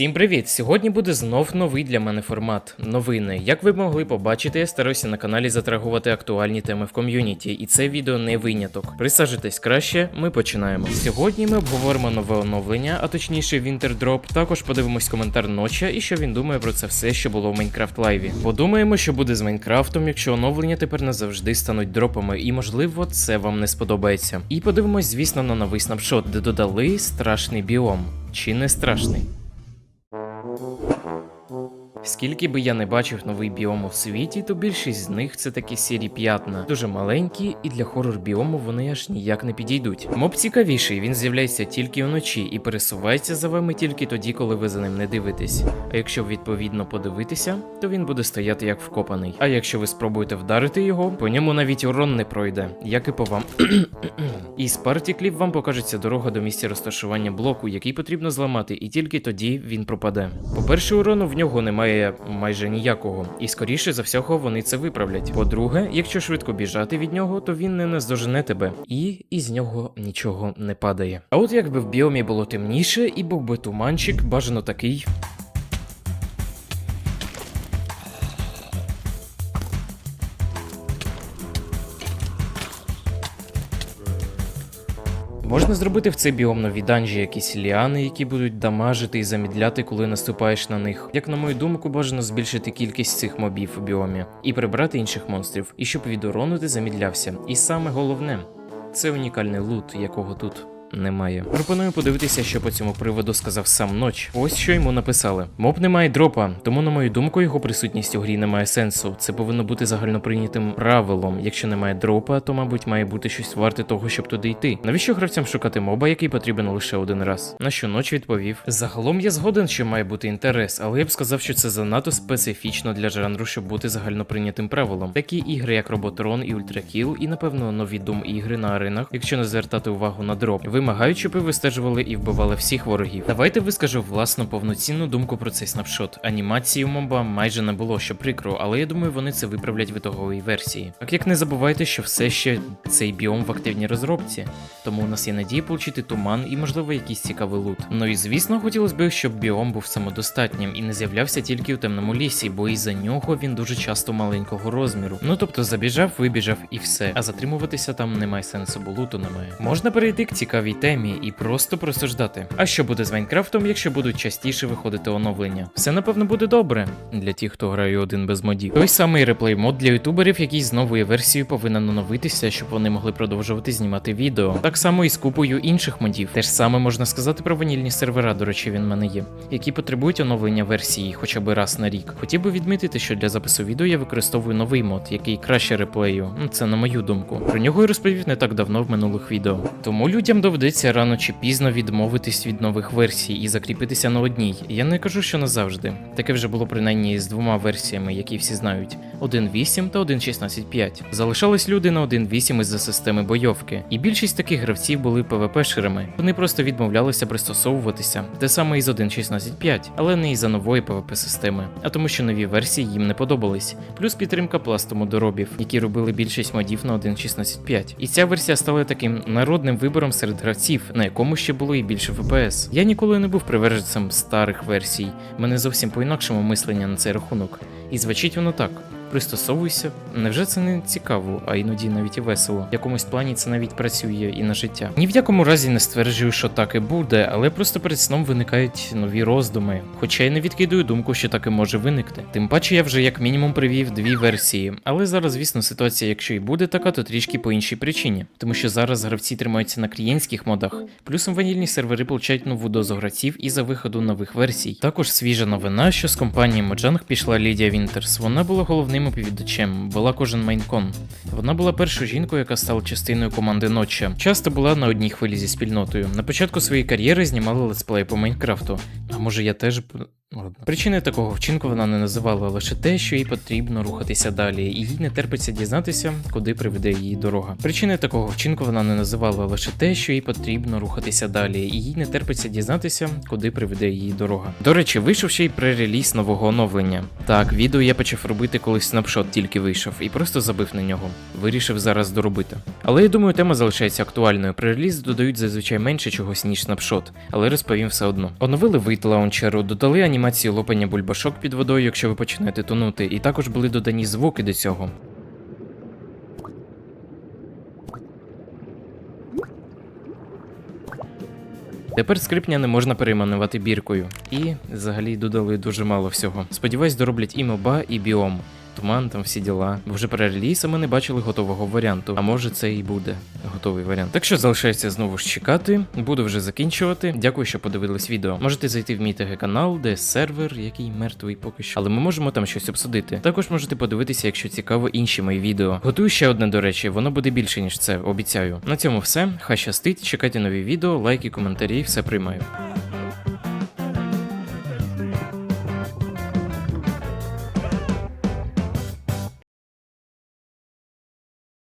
Всім привіт! Сьогодні буде знов новий для мене формат новини. Як ви могли побачити, я стараюся на каналі затрагувати актуальні теми в ком'юніті, і це відео не виняток. Присаджуйтесь краще, ми починаємо. Сьогодні ми обговоримо нове оновлення, а точніше Drop. Також подивимось коментар ноча і що він думає про це все, що було в Майнкрафт Лайві. Подумаємо, що буде з Майнкрафтом, якщо оновлення тепер назавжди стануть дропами, і можливо це вам не сподобається. І подивимось, звісно, на новий снапшот, де додали страшний біом. Чи не страшний? Скільки би я не бачив новий біом у світі, то більшість з них це такі сірі п'ятна, дуже маленькі, і для хорор біому вони аж ніяк не підійдуть. Моб цікавіший, він з'являється тільки вночі і пересувається за вами тільки тоді, коли ви за ним не дивитесь. А якщо відповідно подивитися, то він буде стояти як вкопаний. А якщо ви спробуєте вдарити його, по ньому навіть урон не пройде, як і по вам. Із партіклів вам покажеться дорога до місця розташування блоку, який потрібно зламати, і тільки тоді він пропаде. По-перше, урону в нього немає майже ніякого, і скоріше за всього вони це виправлять. По-друге, якщо швидко біжати від нього, то він не наздожене тебе, і із нього нічого не падає. А от якби в біомі було темніше, і був би туманчик, бажано такий. Можна зробити в цей біом нові данжі якісь ліани, які будуть дамажити і замідляти, коли наступаєш на них. Як на мою думку, бажано збільшити кількість цих мобів у біомі і прибрати інших монстрів, і щоб від урону ти замідлявся. І саме головне це унікальний лут, якого тут. Немає. Пропоную подивитися, що по цьому приводу сказав сам ноч. Ось що йому написали: моб не має дропа, тому, на мою думку, його присутність у грі не має сенсу. Це повинно бути загальноприйнятим правилом. Якщо немає дропа, то мабуть має бути щось варте того, щоб туди йти. Навіщо гравцям шукати моба, який потрібен лише один раз? На що ноч відповів: Загалом я згоден, що має бути інтерес, але я б сказав, що це занадто специфічно для жанру, щоб бути загальноприйнятим правилом. Такі ігри, як Роботрон і Ультракіл, і напевно нові дум ігри на аренах, якщо не звертати увагу на дроп, вимагають, щоб ви вистежували і вбивали всіх ворогів. Давайте вискажу власну повноцінну думку про цей снапшот. Анімації у моба майже не було, що прикро, але я думаю, вони це виправлять в ітоговій версії. Так як не забувайте, що все ще цей біом в активній розробці, тому у нас є надія получити туман і, можливо, якийсь цікавий лут. Ну і звісно, хотілося б, щоб біом був самодостатнім і не з'являвся тільки у темному лісі, бо із-за нього він дуже часто маленького розміру. Ну тобто забіжав, вибіжав і все. А затримуватися там немає сенсу, бо луту немає. Можна перейти к цікавій темі і просто просуждати. А що буде з Майнкрафтом, якщо будуть частіше виходити оновлення? Все напевно буде добре для тих, хто грає один без модів. Той самий реплей мод для ютуберів, який з новою версією повинен оновитися, щоб вони могли продовжувати знімати відео. Так само і з купою інших модів. Те ж саме можна сказати про ванільні сервера, до речі, він в мене є, які потребують оновлення версії хоча б раз на рік. Хотів би відмітити, що для запису відео я використовую новий мод, який краще реплею. Це на мою думку. Про нього я розповів не так давно в минулих відео. Тому людям доведеться рано чи пізно відмовитись від нових версій і закріпитися на одній. Я не кажу, що назавжди. Таке вже було принаймні з двома версіями, які всі знають: 1.8 та 1.16.5. Залишались люди на 1.8 із-за системи бойовки, і більшість таких гравців були ПВП-шерами. Вони просто відмовлялися пристосовуватися, те саме із 1.16.5, але не із-за нової ПВП-системи, а тому, що нові версії їм не подобались. Плюс підтримка пластому доробів, які робили більшість модів на 1.16.5. І ця версія стала таким народним вибором серед гравців, на якому ще було і більше ФПС. Я ніколи не був приверженцем старих версій. Мене зовсім по-інакшому мислення на цей рахунок. І звучить воно так. Пристосовуйся. Невже це не цікаво, а іноді навіть і весело. В якомусь плані це навіть працює і на життя. Ні в якому разі не стверджую, що так і буде, але просто перед сном виникають нові роздуми. Хоча й не відкидую думку, що так і може виникти. Тим паче я вже як мінімум привів дві версії. Але зараз, звісно, ситуація, якщо і буде така, то трішки по іншій причині. Тому що зараз гравці тримаються на клієнтських модах. Плюсом ванільні сервери получають нову дозу гравців і за виходу нових версій. Також свіжа новина, що з компанії Mojang пішла Лідія Вінтерс. Вона була головним оповідачем, вела кожен майнкон. Вона була першою жінкою, яка стала частиною команди Ноча. Часто була на одній хвилі зі спільнотою. На початку своєї кар'єри знімала летсплей по Майнкрафту. А може я теж. Причиною такого вчинку вона не називала лише те, що їй потрібно рухатися далі, і їй не терпиться дізнатися, куди приведе її дорога. Причиною такого вчинку вона не називала лише те, що їй потрібно рухатися далі, і їй не терпиться дізнатися, куди приведе її дорога. До речі, вийшов ще й пререліз нового оновлення. Так, відео я почав робити, коли снапшот тільки вийшов, і просто забив на нього. Вирішив зараз доробити. Але я думаю, тема залишається актуальною. При додають зазвичай менше чогось, ніж снапшот, але розповім все одно. Оновили вид лаунчеру, додали анімацію лопання бульбашок під водою, якщо ви починаєте тонути, і також були додані звуки до цього. Тепер скрипня не можна перейменувати біркою. І взагалі додали дуже мало всього. Сподіваюсь, дороблять і моба, і біом. Туман, там всі діла. Бо вже при релізі ми не бачили готового варіанту. А може це і буде готовий варіант. Так що залишається знову ж чекати. Буду вже закінчувати. Дякую, що подивились відео. Можете зайти в мій ТГ канал, де сервер, який мертвий поки що. Але ми можемо там щось обсудити. Також можете подивитися, якщо цікаво, інші мої відео. Готую ще одне, до речі, воно буде більше, ніж це, обіцяю. На цьому все. Хай щастить, чекайте нові відео, лайки, коментарі, все приймаю.